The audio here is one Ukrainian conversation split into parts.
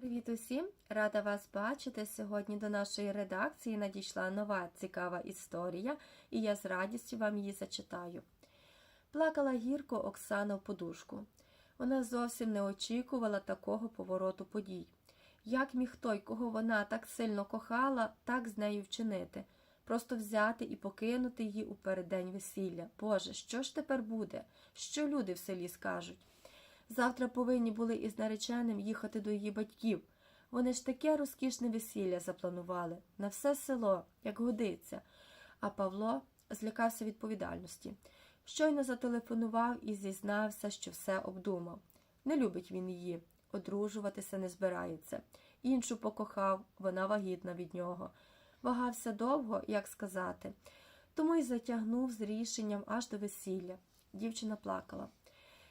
Привіт усім! Рада вас бачити. Сьогодні до нашої редакції надійшла нова цікава історія, і я з радістю вам її зачитаю. Плакала гірко Оксана в подушку. Вона зовсім не очікувала такого повороту подій. Як міг той, кого вона так сильно кохала, так з нею вчинити, просто взяти і покинути її у переддень весілля. Боже, що ж тепер буде? Що люди в селі скажуть? Завтра повинні були із нареченим їхати до її батьків. Вони ж таке розкішне весілля запланували на все село, як годиться. А Павло злякався відповідальності. Щойно зателефонував і зізнався, що все обдумав. Не любить він її, одружуватися не збирається. Іншу покохав, вона вагітна від нього. Вагався довго, як сказати, тому й затягнув з рішенням аж до весілля. Дівчина плакала.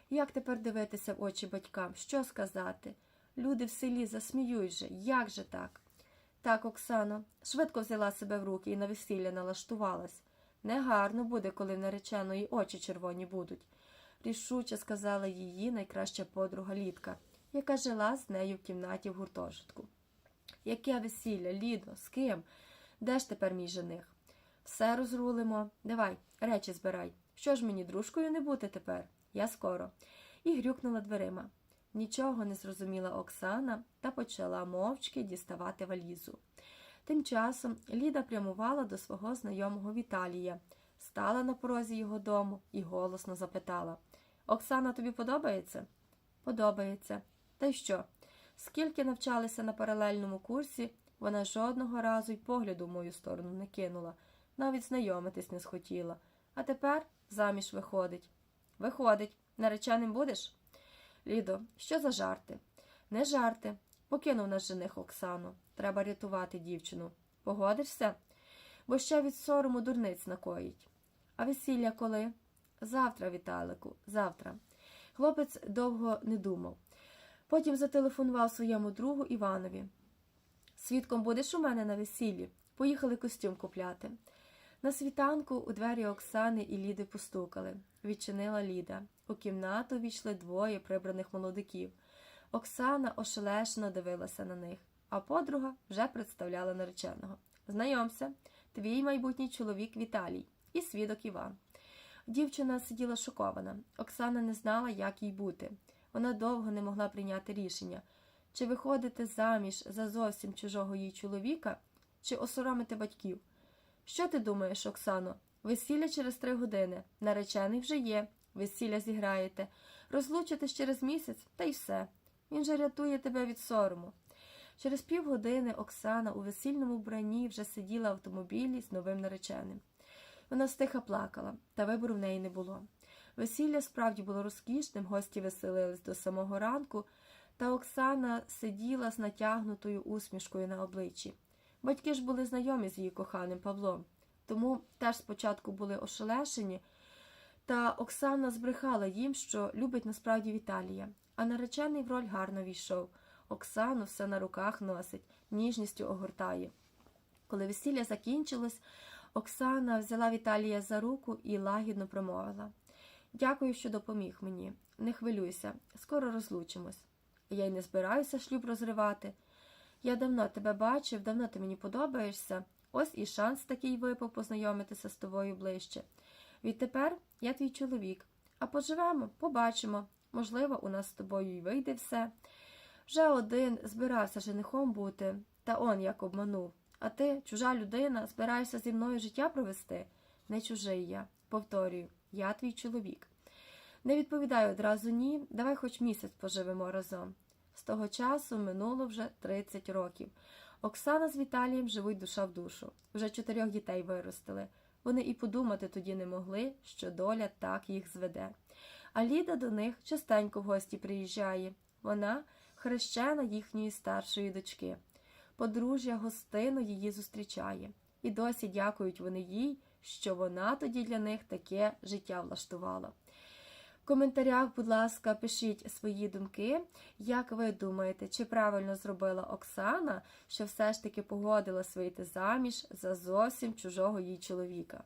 Як тепер дивитися в очі батькам? Що сказати? Люди в селі засміють же, як же так? Так, Оксано, швидко взяла себе в руки і на весілля налаштувалась. Негарно буде, коли в нареченої очі червоні будуть, рішуче сказала її найкраща подруга Лідка, яка жила з нею в кімнаті в гуртожитку. Яке весілля, Лідо, з ким? Де ж тепер мій жених? Все розрулимо. Давай, речі збирай. Що ж мені дружкою не бути тепер? Я скоро. І грюкнула дверима. Нічого не зрозуміла Оксана та почала мовчки діставати валізу. Тим часом Ліда прямувала до свого знайомого Віталія, стала на порозі його дому і голосно запитала Оксана, тобі подобається? Подобається. Та й що? Скільки навчалися на паралельному курсі, вона жодного разу й погляду в мою сторону не кинула, навіть знайомитись не схотіла. А тепер заміж виходить. Виходить, нареченим будеш? Лідо, що за жарти? Не жарти. Покинув наш жених Оксану. Треба рятувати дівчину. Погодишся? Бо ще від сорому дурниць накоїть. А весілля коли? Завтра, Віталику, завтра. Хлопець довго не думав. Потім зателефонував своєму другу Іванові. Свідком будеш у мене на весіллі? Поїхали костюм купляти. На світанку у двері Оксани і Ліди постукали. Відчинила Ліда. У кімнату війшли двоє прибраних молодиків. Оксана ошелешено дивилася на них, а подруга вже представляла нареченого. Знайомся, твій майбутній чоловік Віталій і свідок Іван. Дівчина сиділа шокована. Оксана не знала, як їй бути. Вона довго не могла прийняти рішення, чи виходити заміж за зовсім чужого їй чоловіка, чи осоромити батьків. Що ти думаєш, Оксано? Весілля через три години. Наречений вже є. Весілля зіграєте. Розлучитесь через місяць, та й все. Він же рятує тебе від сорому. Через півгодини Оксана у весільному вбранні вже сиділа в автомобілі з новим нареченим. Вона стиха плакала, та вибору в неї не було. Весілля справді було розкішним, гості веселились до самого ранку, та Оксана сиділа з натягнутою усмішкою на обличчі. Батьки ж були знайомі з її коханим Павлом, тому теж спочатку були ошелешені, та Оксана збрехала їм, що любить насправді Віталія, а наречений в роль гарно війшов. Оксану все на руках носить, ніжністю огортає. Коли весілля закінчилось, Оксана взяла Віталія за руку і лагідно промовила Дякую, що допоміг мені. Не хвилюйся, скоро розлучимось. Я й не збираюся шлюб розривати. Я давно тебе бачив, давно ти мені подобаєшся. Ось і шанс такий випав познайомитися з тобою ближче. Відтепер я твій чоловік, а поживемо, побачимо. Можливо, у нас з тобою й вийде все. Вже один збирався женихом бути, та он як обманув. А ти, чужа людина, збираєшся зі мною життя провести? Не чужий я. Повторюю, я твій чоловік. Не відповідаю одразу ні, давай хоч місяць поживемо разом. З того часу минуло вже 30 років. Оксана з Віталієм живуть душа в душу. Вже чотирьох дітей виростили. Вони і подумати тоді не могли, що доля так їх зведе. А Ліда до них частенько в гості приїжджає. Вона хрещена їхньої старшої дочки. Подружжя гостину її зустрічає. І досі дякують вони їй, що вона тоді для них таке життя влаштувала. Коментарях, будь ласка, пишіть свої думки. Як ви думаєте, чи правильно зробила Оксана, що все ж таки погодилась вийти заміж за зовсім чужого їй чоловіка?